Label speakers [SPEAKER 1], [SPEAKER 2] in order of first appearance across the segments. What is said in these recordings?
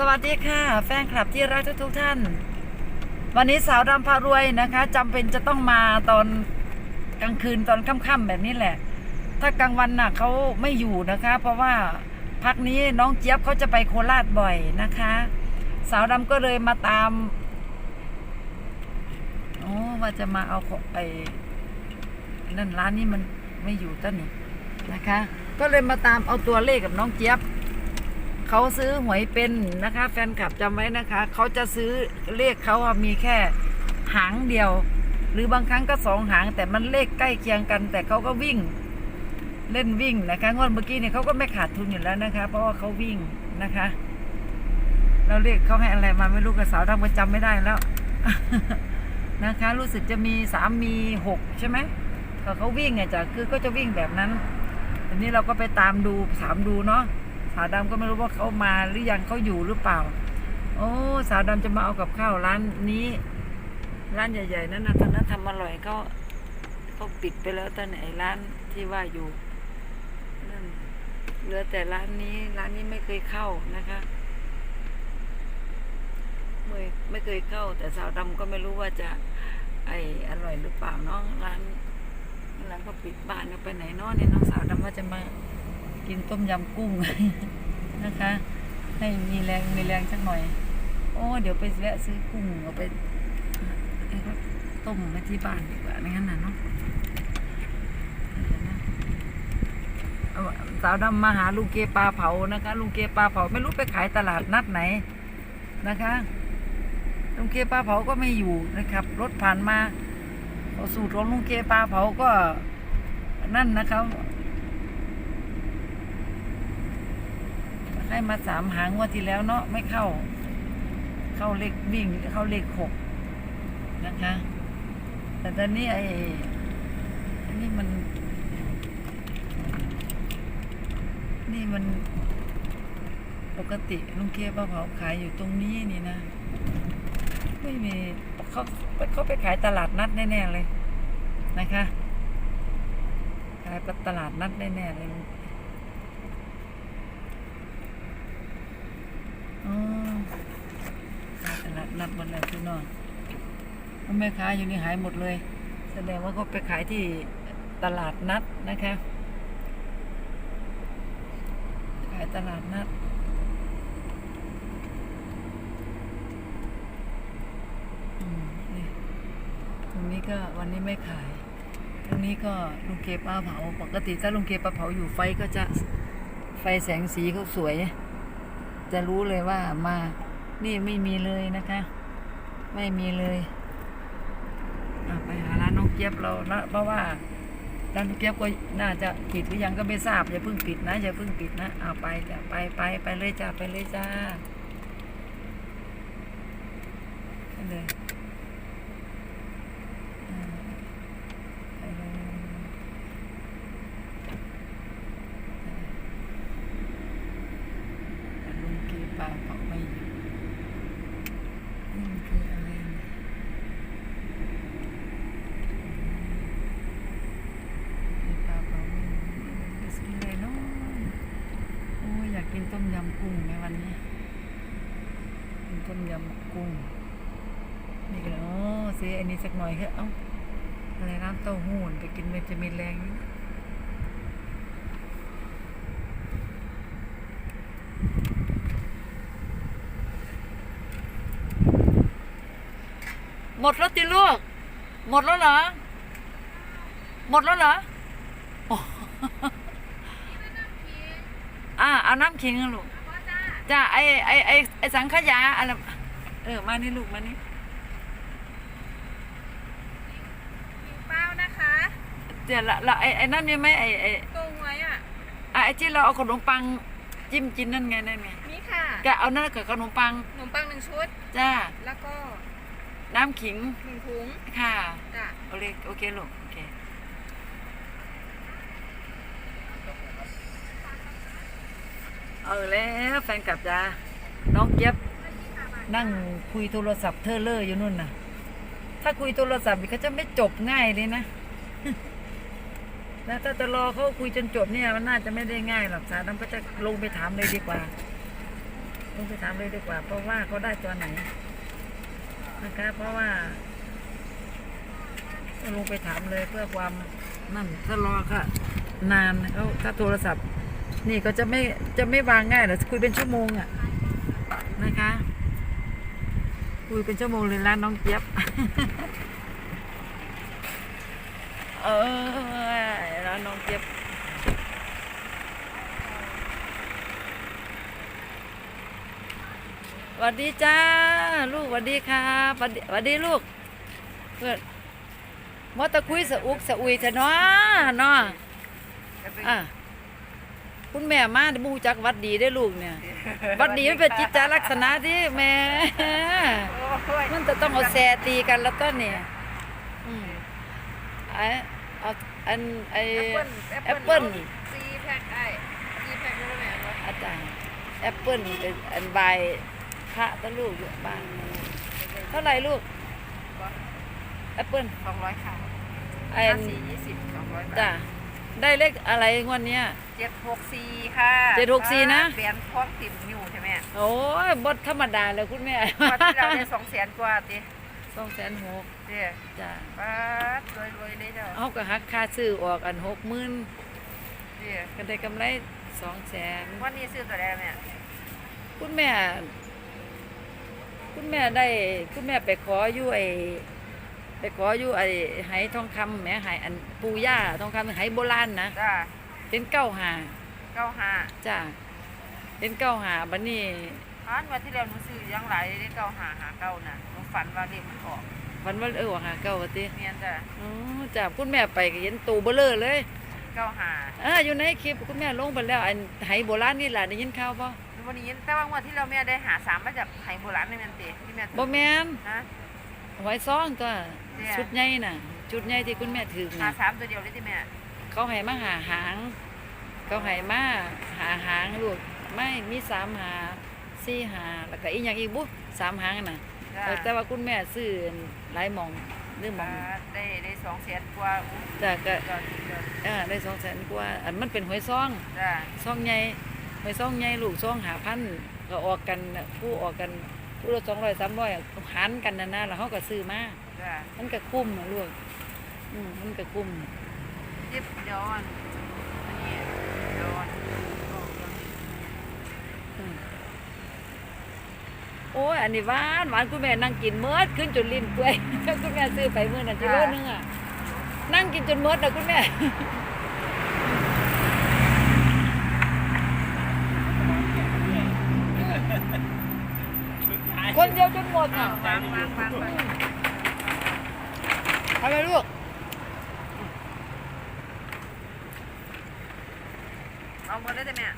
[SPEAKER 1] สวัสดีค่ะ แฟนคลับที่รักทุกๆท่าน วันนี้สาวดำพารวยนะคะจำเป็นจะต้องมาตอนกลางคืนตอนค่ำๆแบบนี้แหละ ถ้ากลางวันน่ะเขาไม่อยู่นะคะ เพราะว่าพักนี้น้องเจี๊ยบเขาจะไปโคราชบ่อยนะคะ สาวดำก็เลยมาตามโอ้ว่าจะมาเอาของไปนั่นร้านนี้มันไม่อยู่ต้นนี่นะคะ ก็เลยมาตามเอาตัวเลขกับน้องเจี๊ยบ เขาซื้อหวยเป็นนะคะ แฟนคลับจำไว้นะคะ เขาจะซื้อเลขเขาอะมีแค่หางเดียว หรือบางครั้งก็สองหาง แต่มันเลขใกล้เคียงกัน แต่เขาก็วิ่งเล่นวิ่งนะคะงวดเมื่อกี้เนี่ยเขาก็ไม่ขาดทุนอยู่แล้วนะคะ เพราะว่าเขาวิ่งนะคะ เราเลขเขาให้อะไรมาไม่รู้กับสาวดำก็จำไม่ได้แล้วนะคะ รู้สึกจะมีสามมีหกใช่ไหมก็เขาวิ่งไงจ้ะคือก็จะวิ่งแบบนั้นทีนี้เราก็ไปตามดูถามดูเนาะ สาวดำก็ไม่รู้ว่าเขามาหรือยังเขาอยู่หรือเปล่า โอ้สาวดำจะมาเอากับข้าวร้านนี้ ร้านใหญ่ๆนั่นนะตอนนั้นทำอร่อยเขาเขาปิดไปแล้วตอนไหนร้านที่ว่าอยู่นั่นเหลือแต่ร้านนี้ร้านนี้ไม่เคยเข้านะคะไม่ไม่เคยเข้า แต่สาวดำก็ไม่รู้ว่าจะ ไออร่อยหรือเปล่าเนาะร้านร้านเขาปิดบ้านเขาไปไหนนาะเนี่ยน้องสาวดำว่าจะมา กินต้มยำกุ้งนะคะ ให้มีแรงมีแรงสักหน่อย โอ้เดี๋ยวไปแวะซื้อกุ้งเอาไปให้เขาต้มไว้ที่บ้านดีกว่าไม่งั้นนะเนาะเดี๋ยวนะสาวดำมาหาลุงเกปลาเผานะคะลุงเกปลาเผาไม่รู้ไปขายตลาดนัดไหนนะคะลุงเกปลาเผาก็ไม่อยู่นะครับ รถผ่านมาสูตรของลุงเกปลาเผาก็นั่นนะครับ ให้มาสามหางว่าที่แล้วเนาะไม่เข้า เข้าเลขวิ่งเข้าเลขหกนะคะ แต่ตอนนี้ไอ้นนี้มัน นี่มันปกติลุงเกียป้าเผาขายอยู่ตรงนี้นี่นะ ไม่มีเขาเขาไปขายตลาดนัดแน่ๆเลยนะคะขายตลาดนัดแน่ๆเลย อ๋อขาย ตลาดนัดหมดเลยพี่น้องแม่ค้าอยู่นี่หายหมดเลย แสดงว่าเขาไปขายที่ตลาดนัดนะคะ ขายตลาดนัดตรงนี้ก็วันนี้ไม่ขาย ตรงนี้ก็ลุงเกป้าเผา ปกติถ้าลุงเกป้าเผาอยู่ไฟก็จะไฟแสงสีเขาสวย จะรู้เลยว่ามา นี่ไม่มีเลยนะคะ ไม่มีเลยอะไปหาร้านน้องเจี๊ยบเราละเพราะว่าร้านเจี๊ยบก็น่าจะปิดหรือยังก็ไม่ทราบอย่าเพิ่งปิดนะอย่าเพิ่งปิดนะเอาไปจ้ะไปไปไปเลยจ้าไปเลยจ้าไปเลยอ่าไปเลยแต่ลุ งกีปลาเผาไม่อยู่นี่มันคืออะไรเนี่ยกีปลาเผาไม่อยู่ไปซื้ออะไรเนาะโอ้ยอยากกินต้มยำกุ้งในวันนี้ กินต้มยำกุ้ง นี่ก็เลยโอ้ซื้ออันนี้สักหน่อยเถอะเอ้าอะไรน้ำเต้าหู้ไปกินมันจะมีแรงอ มดแล้วติลูก หมดแล้วเหรอ หมดแล้วเหรอโอ้อ่าเอาน้ำขิงอะลูกจ้าไอไอไอไอสังขยาอะไรเออมานี่ลูกมานี่
[SPEAKER 2] เป้านะคะ
[SPEAKER 1] เดี๋ยวละละไอไอนั่นมีไหมไอไอ
[SPEAKER 2] ตรงไว้อะ
[SPEAKER 1] อะไอที่เราเอาขนมปังจิ้มกินนั่นไงนั่นไง
[SPEAKER 2] นี่ค่ะ
[SPEAKER 1] แกเอานั่นกับขนมปัง
[SPEAKER 2] ขนมปังหนึ่งชุด
[SPEAKER 1] จ้า
[SPEAKER 2] แล้วก็
[SPEAKER 1] น้ำขิง
[SPEAKER 2] หนึ่งถุง
[SPEAKER 1] ค่ะ
[SPEAKER 2] จ้ะ
[SPEAKER 1] โอเคโอเคลูกโอเคเอาแล้วแฟนกลับจ้าน้องเจี๊ยบนั่งคุยโทรศัพท์เธอเลออยู่นู่นน่ะ ถ้าคุยโทรศัพท์นี่เขาจะไม่จบง่ายเลยนะแล้วถ้าจะรอเขาคุยจนจบเนี่ยมันน่าจะไม่ได้ง่ายหรอกสาดำก็จะลงไปถามเลยดีกว่า ลงไปถามเลยดีกว่า เพราะว่าเขาได้ตัวไหน นะคะเพราะว่าลงไปถามเลยเพื่อความนั่นถ้ารอค่ะ นานเขาถ้าโทรศัพท์ นี่ก็จะไม่จะไม่วางง่ายหรอกคุยเป็นชั่วโมงอะนะคะ คุยเป็นชั่วโมงเลยร้านน้องเจี๊ยบเออร้านน้องเจี๊ยบ สวัสดีจ้า ลูกสวัสดีครับสวัสดีสวัสดีลูกเพื่อนมอตะคุยสะอุกสะอุยเถอะเนาะเนาะอะคุณแม่มาเดี๋ยวมูจักวัดดีได้อลูกเนี่ย วัดดีมันเป็นจิตจาลักษณะที่แหม่มันจะต้องเอาแซตีกันแล้วต้นเนี่ยอืมไอเอาอันไอแอปเปิ้ล
[SPEAKER 2] ซีแพ็คไอ้ซีแพ็ครู้ไหมว่า
[SPEAKER 1] อาจารย์แอปเปิ้ลเป็นอันใบาย พระตะลูกอยู่บ้าน เท่าไหร่ลูกแอปเปิ้ล
[SPEAKER 2] สองร้อยค่ะ
[SPEAKER 1] ไอ้
[SPEAKER 2] ห้าสี่ยี่สิบสองร้อยบา
[SPEAKER 1] จ้ะ
[SPEAKER 2] ท
[SPEAKER 1] ได้เลขอะไรงวดเนี้ย
[SPEAKER 2] เจ็ดหกสี่ค่ะ
[SPEAKER 1] เจ็ดหกสี่นะ
[SPEAKER 2] เปลี่ยนพวกติ่มอยู่ใช่ไหม
[SPEAKER 1] โอ้ยบดธรรมดาเลยคุณแม่
[SPEAKER 2] วันที่เราได้สองแสนกว่าติ
[SPEAKER 1] สองแสนหก
[SPEAKER 2] เดี๋ยว
[SPEAKER 1] จ้ะ
[SPEAKER 2] ป้าดรวยรวยๆเลยเด้อ
[SPEAKER 1] เอาก็หักค่าซื้อออกอันหกหมื่น
[SPEAKER 2] เดี๋ยว
[SPEAKER 1] ก็ได้กำไรสองแสน
[SPEAKER 2] วันนี้ซื้อตัวแรกเนี่ย
[SPEAKER 1] คุณแม่ คุณแม่ได้คุณแม่ไปขออยู่ไอไปขออยู่ไอไหทองคำแหมไหอันปูย่าทองคำไหโบราณนะ
[SPEAKER 2] จ้า
[SPEAKER 1] เป็นเก้าหา
[SPEAKER 2] เก้าห้า
[SPEAKER 1] จ้าเป็นเก้าหาบัดนี้
[SPEAKER 2] อันวันที่แล้วหนูซื้อยังหลายเลยได้เก้าห้าหาเก้าน่ะหนูฝันว่าเลขมันออก
[SPEAKER 1] วันว่าเออว่าหาเก้าว่าติ
[SPEAKER 2] เมียนจ้ะ
[SPEAKER 1] อ๋อจ้าคุณแม่ไปก็เห็นตูเบลเลอร์เลย
[SPEAKER 2] เก้าห้า
[SPEAKER 1] อ่าอยู่ในคลิปคุณแม่ลงไปแล้วอันไหโบราณนี่ล่ะได้ยินข่าวบ่
[SPEAKER 2] วั นนี้แต่ว่างวันที่เราแม่ได้หาสามมาจากไทยโบราณนี่แม่นติที่แม่ถือ
[SPEAKER 1] บ่แม่น
[SPEAKER 2] ฮะ
[SPEAKER 1] หวยซองตัว
[SPEAKER 2] เนี่ย
[SPEAKER 1] ชุดใหญ่น่ะชุดใหญ่ที่คุณแม่ถือ
[SPEAKER 2] หา
[SPEAKER 1] น่ะ
[SPEAKER 2] สามตัวเดียวเลยที่แม่
[SPEAKER 1] เขาให้มาหาหาง เขาให้มาหาหางลูกไม่มีสามหาสี่หาแล้วก็อีกอย่างอีกบุสามหางน่ะ
[SPEAKER 2] จ้ะ
[SPEAKER 1] เออแต่ว่าคุณแม่ซื้อหลายหมองหรือหมอง
[SPEAKER 2] ได้ได้สองแสนกว่าอุ๊ย
[SPEAKER 1] จ้ะก็
[SPEAKER 2] ยอดยอด
[SPEAKER 1] อ่าได้สองแสนกว่าอันมันเป็นหวยซอง
[SPEAKER 2] จ้ะ
[SPEAKER 1] ซองใหญ่ หวยซองใหญ่ลูกซองหาพันก็ออกกันน่ะผู้ออกกันผู้ละสองร้อยสามร้อยหันกันนะนะแล้วเขาก็ซื้อมา
[SPEAKER 2] จ้ะ
[SPEAKER 1] มันก็คุ้มนะลูกอืมมันก็คุ้ม
[SPEAKER 2] จิ๊บเดี๋ยวอันอันนี้เดี๋ยวอันออกก่อน
[SPEAKER 1] อืมโอ้ยอันนี้หวานหวานคุณแม่นั่งกินเมื่อขึ้นจนลิ้นเปื่อยคุณแม่ซื้อไปเมื่อน่ะกิโลนึงอะนั่งกินจนเมื่อนะคุณแม่ คนเดียวจนหมดอะ
[SPEAKER 2] วางวางวางวาง
[SPEAKER 1] ทำไมลูก
[SPEAKER 2] เอาหมดเลยแต่แม่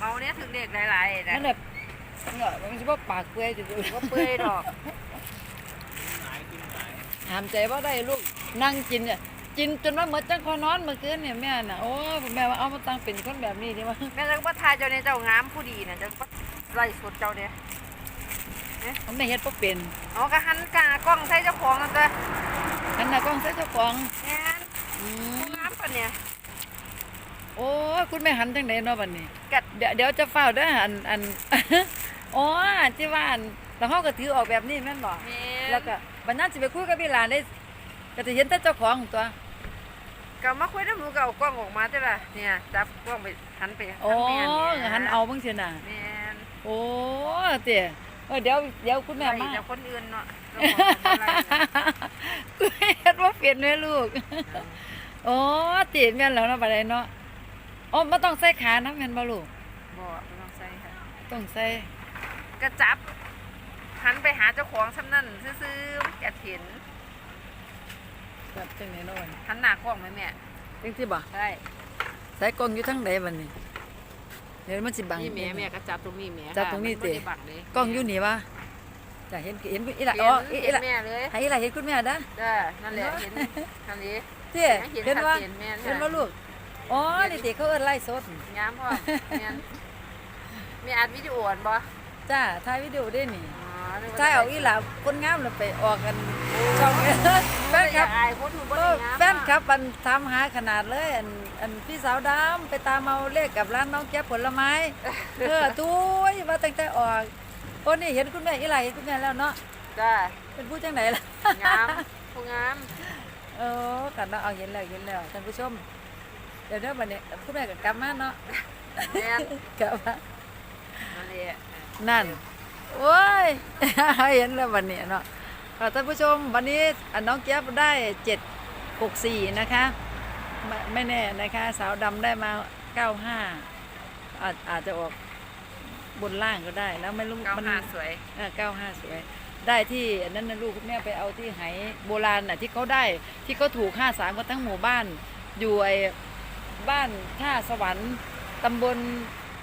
[SPEAKER 2] เอาเนี้ยถึงเด็กหลายๆนะ
[SPEAKER 1] นั่นแหละเนี่ยมันจะว่าปากเปื่อยจะดู
[SPEAKER 2] ก็เปื่อยดอก
[SPEAKER 1] หามใจว่าได้ลูกนั่งกินเนี่ยกินจนว่าเหมือนจังคอนอนเมื่อคืนเนี่ยแม่น่ะโอ้ยแม่ว่าเอามาตั้งเป็นคนแบบนี้ดีวะ
[SPEAKER 2] แม่จะก็ทายเจ้าเนี่ยเจ้างามผู้ดีเนี่ยจะก็ไล่สดเจ้าเนี่ย
[SPEAKER 1] มันไม่เฮ็ดบ่เป็น
[SPEAKER 2] เอากระหันกากล้องใส่เจ้าของนั่นจ้ะ
[SPEAKER 1] อันน่ะกล้องใส่เจ้าของ
[SPEAKER 2] แม่น
[SPEAKER 1] อืม
[SPEAKER 2] ผู้งามปะเนี่ย
[SPEAKER 1] โอ้ยคุณแม่หันจังไดเนาะบัดนี้
[SPEAKER 2] กัด
[SPEAKER 1] เดี๋ยวเดี๋ยวจะเฝ้าเด้ออันอันอ๋อที่ว่าอันแล้วเฮาก็ถือออกแบบนี้แม่นบ่
[SPEAKER 2] แม่
[SPEAKER 1] แล้วก็บัดนั้นสิไปคุยกับพี่หลานได้ก็จะเห็นแต่เจ้าของตัว
[SPEAKER 2] ก็มาคุยน้ำหนูก็เอากล้องออกมาจ้ะล่ะเนี่ยจับกล้องไปหันไป
[SPEAKER 1] โอ้
[SPEAKER 2] แม่เนี่ย
[SPEAKER 1] หันเอาเบิ่งซี่น่ะ
[SPEAKER 2] แม่น
[SPEAKER 1] โอ้เตี๋ย เออเดี๋ยวเดี๋ยวคุณแม่
[SPEAKER 2] ไล่
[SPEAKER 1] มา
[SPEAKER 2] จากคนอื่นเนาะเจ้าของเป็นอะไรนะ
[SPEAKER 1] กูเฮ็ดว่าเปลี่ยนแม่ลูกโอ้ตีแม่นแล้วเนาะบัดนี้เนาะโอ้บ่ต้องใส่ขานะแม่นบ่ลูก
[SPEAKER 2] บอกไม่ต้องใส่ค่ะ
[SPEAKER 1] ต้องใส่
[SPEAKER 2] กระจับหันไปหาเจ้าของซ้ำนั่นซื่อๆมันจะเห็น
[SPEAKER 1] แบบจังได๋เนาะบัดนี้
[SPEAKER 2] หันหน้ากล้องไหมแม่
[SPEAKER 1] จังซี่บ่
[SPEAKER 2] ใช่
[SPEAKER 1] ใส่กล้องอยู่ทางใดบัดนี้ เดี๋ยวมันสิบัง
[SPEAKER 2] นี่แม่แม่ก็จับตรงนี้แม่
[SPEAKER 1] จับตรงนี้
[SPEAKER 2] ค่ะ
[SPEAKER 1] ติ
[SPEAKER 2] มับ่ได้บังเลย
[SPEAKER 1] กล้องอยู่นี่วะจะเห็นเห็นอีหล่ะ
[SPEAKER 2] เห็
[SPEAKER 1] อ๋อนอี
[SPEAKER 2] เห็น
[SPEAKER 1] หล่ะ
[SPEAKER 2] แม่เลย
[SPEAKER 1] ให้อีหล่ะเห็นคุณแม่เด้อ
[SPEAKER 2] จ้านั่นแหละเห็นนั่นนี้
[SPEAKER 1] เตี้ย
[SPEAKER 2] เห็น
[SPEAKER 1] เห็น
[SPEAKER 2] ชัด
[SPEAKER 1] ว่า
[SPEAKER 2] เจนแม่น
[SPEAKER 1] เห็น
[SPEAKER 2] ค่ะ
[SPEAKER 1] ว่าลูกอ๋อนี่ติเขาเอิ้นไลฟ์สด
[SPEAKER 2] ย้ำพ่อแม่นมีอัดวิดีโออันบ่
[SPEAKER 1] จ้าถ่ายวิดีโอด้วยนี่
[SPEAKER 2] อ๋อได้
[SPEAKER 1] ใช่เอาอีหลาคนงามเลยไปออกกันช่องนี้แฟ
[SPEAKER 2] แฟ
[SPEAKER 1] น
[SPEAKER 2] น
[SPEAKER 1] ค
[SPEAKER 2] ค
[SPEAKER 1] ลั
[SPEAKER 2] ลั
[SPEAKER 1] บบ
[SPEAKER 2] อายคนถูกบ่
[SPEAKER 1] เอ
[SPEAKER 2] ได้
[SPEAKER 1] อ
[SPEAKER 2] นะ
[SPEAKER 1] แฟนคลับมันทำหาขนาดเลยอันอันพี่สาวดำไปตามเอาเลขกับร้านน้องแก๊บผลไม้เออตุ้ยว่าตั้งแต่ออกคนนี่เห็นคุณแม่อีหลาเห็นคุณแม่แล้วเนาะ
[SPEAKER 2] จ้า
[SPEAKER 1] เป็นผู้จังไหนล่ะ
[SPEAKER 2] งามผู้งาม
[SPEAKER 1] เออกันเนาะเอาเห็นแล้วเห็นแล้วท่านผู้ชมเดี๋ยวเดี๋ยวบัดนี้คุณแม่ก็กลับมาเนาะ
[SPEAKER 2] แม่น
[SPEAKER 1] กลับมา
[SPEAKER 2] นั่นแหละ
[SPEAKER 1] นั่นโอ้ยเห็นแล้ววันนี้เนาะ ค่ะท่านผู้ชมวันนี้อะน้องเกียบได้เจ็ดหกสี่นะคะ ไม่ไม่แน่นะคะสาวดำได้มาเก้าห้าอาจอาจจะออกบนล่างก็ได้แล้วไม่รู้
[SPEAKER 2] เก้า
[SPEAKER 1] มัน
[SPEAKER 2] ห้าสวย
[SPEAKER 1] เก้าห้าสวย ได้ที่อันนั้นนะลูกคุณแม่ไปเอาที่ไหโบราณน่ะที่เขาได้ที่เขาถูกห้าสามกันทั้งหมู่บ้าน อยู่ไอ้บ้านท่าสวรรค์ตำบล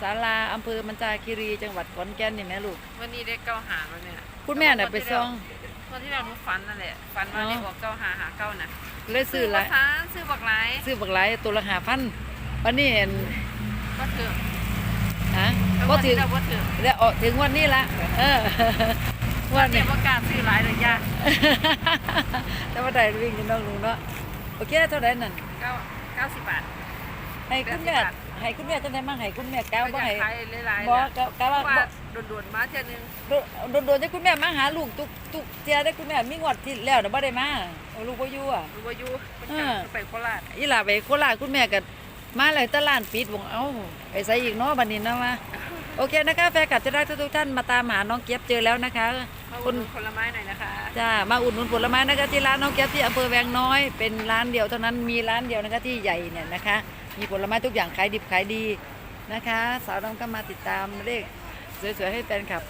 [SPEAKER 1] ศาลาอำเภอมันจาคีรีจังหวัดขอนแก่นนี่แม่ลูก
[SPEAKER 2] วันนี้ได้เก้าหาแล้วเนี่ย
[SPEAKER 1] คุณแม่น่ะไปซ่อง
[SPEAKER 2] วันที่เราหนูฝันนั่นแหละฝันว่า
[SPEAKER 1] อ๋อ
[SPEAKER 2] ได้ออกเก้าหาหาเก้าน่ะ
[SPEAKER 1] เลยซื้อหลาย
[SPEAKER 2] ภาษาซื้อบักหลาย
[SPEAKER 1] ซื้อบักหลายตัวละหาพันวันนี้เห็น
[SPEAKER 2] ก็ถือ
[SPEAKER 1] ฮะ
[SPEAKER 2] แล้ว
[SPEAKER 1] ก็
[SPEAKER 2] วัน
[SPEAKER 1] ถึ
[SPEAKER 2] ที่
[SPEAKER 1] ง
[SPEAKER 2] เราก็ถือ
[SPEAKER 1] แล้วออกถึงวันนี้ละเออวัน
[SPEAKER 2] เนี่
[SPEAKER 1] นี้
[SPEAKER 2] ยประกล้าศซื้อหลายเลยยาก
[SPEAKER 1] แต่ว่าได้วิ่งกันน้องลุงเนาะโอเคเท่าไหร่นั่น
[SPEAKER 2] เก้าเก้าสิบบาท
[SPEAKER 1] ให้คุณแม่
[SPEAKER 2] แปดสิบบาท
[SPEAKER 1] ให้คุณแม่จังได๋มาให้คุณแม่ก้าวบ่
[SPEAKER 2] ก็
[SPEAKER 1] ให้
[SPEAKER 2] ขายหลายๆ
[SPEAKER 1] บ่
[SPEAKER 2] แหละ
[SPEAKER 1] ก็ก็ว่า
[SPEAKER 2] ว่า
[SPEAKER 1] บ่
[SPEAKER 2] ด่วนๆมาเท่ยนึง
[SPEAKER 1] โดนโดนๆจะคุณแม่มาหาลูกทุกทุกเที่ยได้คุณแม่มีงวดที่แล้วน่ะบ่ได้มาเอาลูกบ่อยู่อะ
[SPEAKER 2] รู้ว่าอยู่ประ
[SPEAKER 1] เอ
[SPEAKER 2] กา
[SPEAKER 1] อ
[SPEAKER 2] ศไปโคราช
[SPEAKER 1] อีหล่าไปโคราชคุณแม่ก็มาเลยตลาดปิดบ่เอ้าไปใส่อีกเนาะบัดนี้เนาะว่าโอเคนะคะแฟนคลับจะได้ทุกๆท่านมาตามหาน้องเก็บเจอแล้วนะคะ
[SPEAKER 2] มา
[SPEAKER 1] คุ
[SPEAKER 2] อุ่
[SPEAKER 1] ณ
[SPEAKER 2] นผลไม้หน่อยนะคะ
[SPEAKER 1] จ้ามาอุดหนุนผลไม้นะคะที่ร้านน้องแก๊ปที่อำเภอแวงน้อย เป็นร้านเดียวเท่านั้นมีร้านเดียวนะคะที่ใหญ่เนี่ยนะคะ มีผลไม้ทุกอย่างขายดิบขายดีนะคะ สาวน้องก็มาติดตามเลข สวยๆให้แฟนคลับ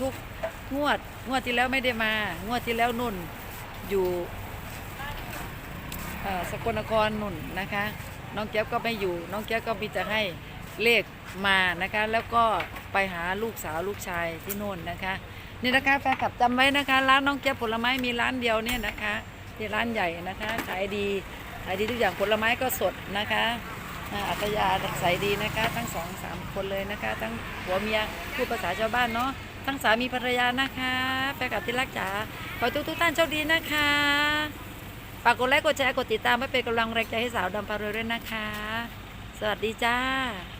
[SPEAKER 1] ทุกๆงวด งวดที่แล้วไม่ได้มา งวดที่แล้วนุ่นอยู่สกลนครนุ่นนะคะ น้องแก๊ปก็ไม่อยู่ น้องแก๊ปก็มีจะให้เลขมานะคะ แล้วก็ไปหาลูกสาวลูกชายที่นู่นนะคะ นี่นะคะแฟนคลับจำไว้นะคะ ร้านน้องแก๊บผลไม้มีร้านเดียวเนี่ยนะคะที่ร้านใหญ่นะคะขายดีขายดีทุกอย่างผลไม้ก็สดนะคะ อาตยาใสดีนะคะ ทั้งสองสามคนเลยนะคะ ทั้งผัวเมียพูดภาษาชาวบ้านเนาะทั้งสามีภรรยานะคะแฟนกับที่รักจ๋าขอทุกทุกท่านโชคดีนะคะฝากกดไลค์กดแชร์กดติดตามไว้เป็นกำลังแรงใจให้สาวดำพารวยด้วยนะคะ สวัสดีจ้า